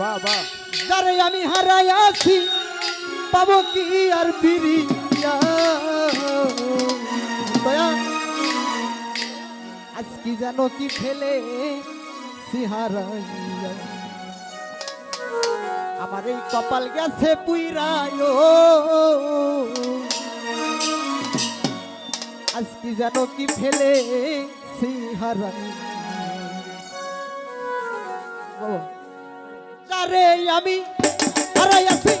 বাবা। যারে আমি হারাই আছি, পাবো কি আর ফিরিয়া? দয়া আজ কি জানো কি ফেলে সিহারাইয়া আমার এই কপাল গেছে পুইরায়। আজ কি জানো কি ফেলে সিহারাই বলো যারে আমি হারাই আছি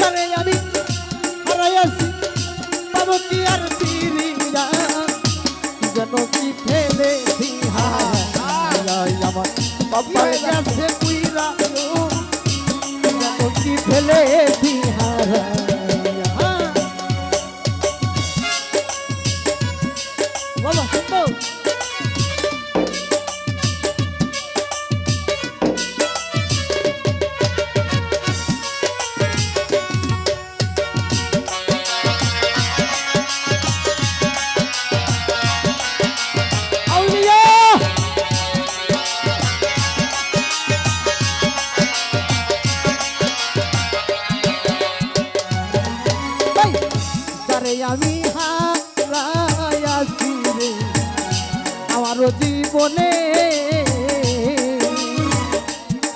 যারে আমি হারাই আছি। পাবো কি আর ফিরিয়া? যেন কি ফেলে আমার কপাল গেছে পুইরা যেন কি ফেলে হারাই আমারও জীবনে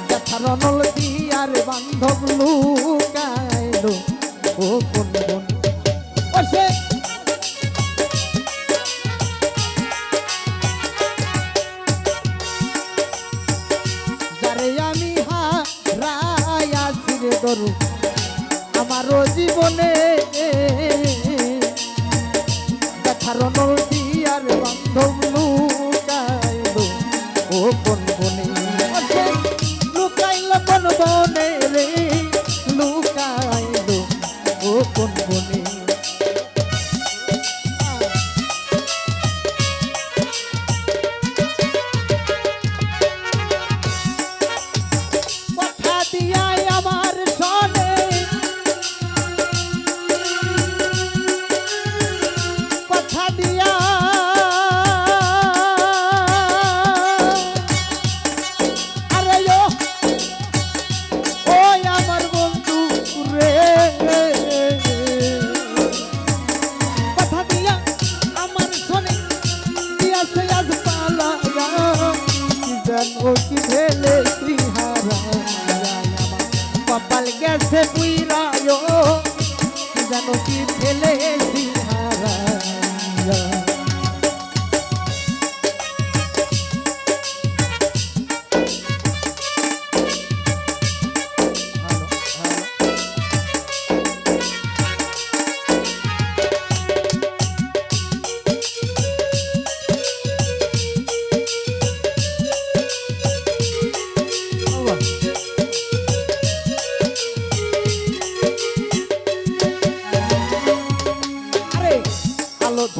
ব্যথার নল দিয়ার বান্ধব লুকাইল। ও কোন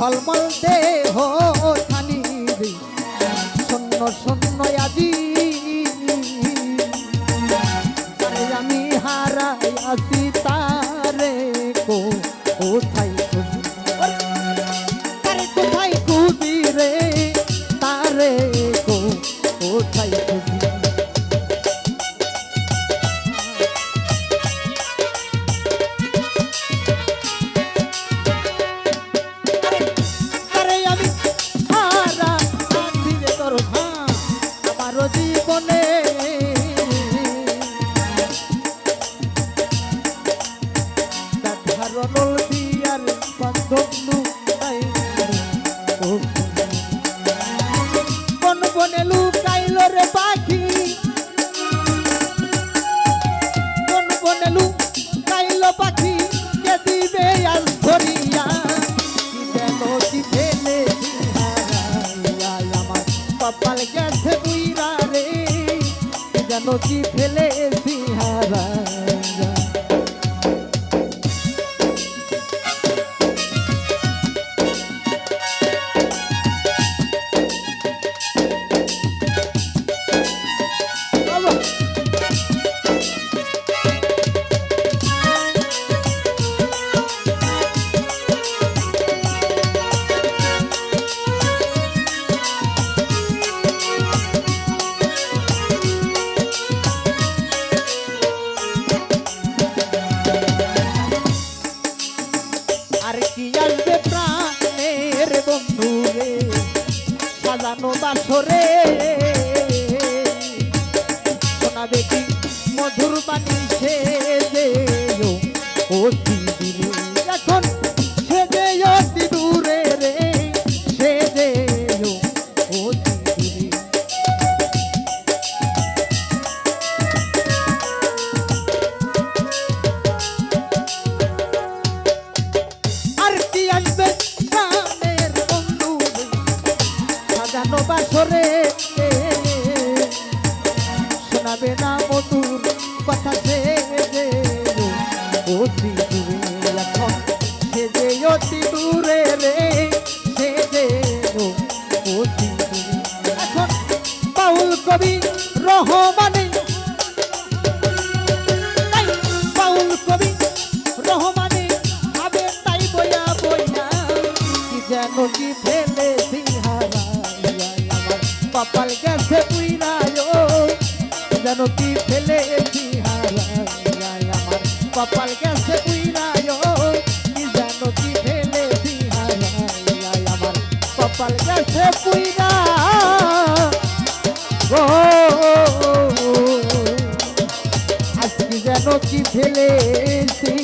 ঝলমল দেহ কোন বনে লুকাইল রে পাখি। কোন বনে লুকাইল পাখি, কে দিবে আজ ধরিয়া? কি যেন কি ফেলে আমার কপাল গেছে বুইরা রে। কি যেন কি ফেলে রে কি ফেলে হারাইয়া আমার কপাল গেছে পুইরায় যেন কি ফেলে হারাইয়া আমার কপাল গেছে পুইরায় কি যেন কি ফেলে হারাইয়া আমার কপাল গেছে পুইরা ও, আজকে যেন কি ফেলেছি